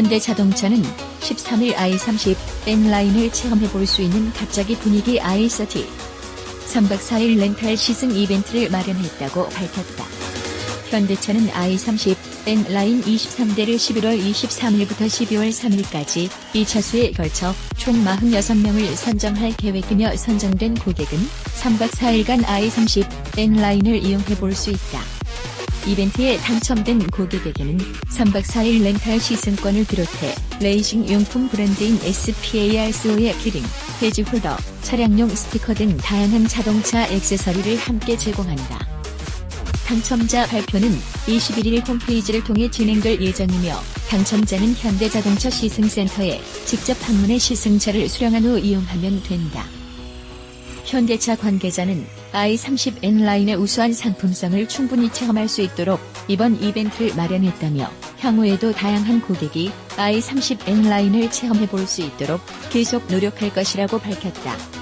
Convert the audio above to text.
현대자동차는 13일 i30 N라인을 체험해 볼 수 있는 갑자기 분위기 i30 3박 4일 렌탈 시승 이벤트를 마련했다고 밝혔다. 현대차는 i30 N라인 23대를 11월 23일부터 12월 3일까지 2차수에 걸쳐 총 46명을 선정할 계획이며 선정된 고객은 3박 4일간 i30 N라인을 이용해 볼 수 있다. 이벤트에 당첨된 고객에게는 3박 4일 렌탈 시승권을 비롯해 레이싱 용품 브랜드인 SPARCO의 키링, 페이지 홀더, 차량용 스티커 등 다양한 자동차 액세서리를 함께 제공한다. 당첨자 발표는 21일 홈페이지를 통해 진행될 예정이며 당첨자는 현대자동차 시승센터에 직접 방문해 시승차를 수령한 후 이용하면 된다. 현대차 관계자는 i30N 라인의 우수한 상품성을 충분히 체험할 수 있도록 이번 이벤트를 마련했다며 향후에도 다양한 고객이 i30N 라인을 체험해 볼 수 있도록 계속 노력할 것이라고 밝혔다.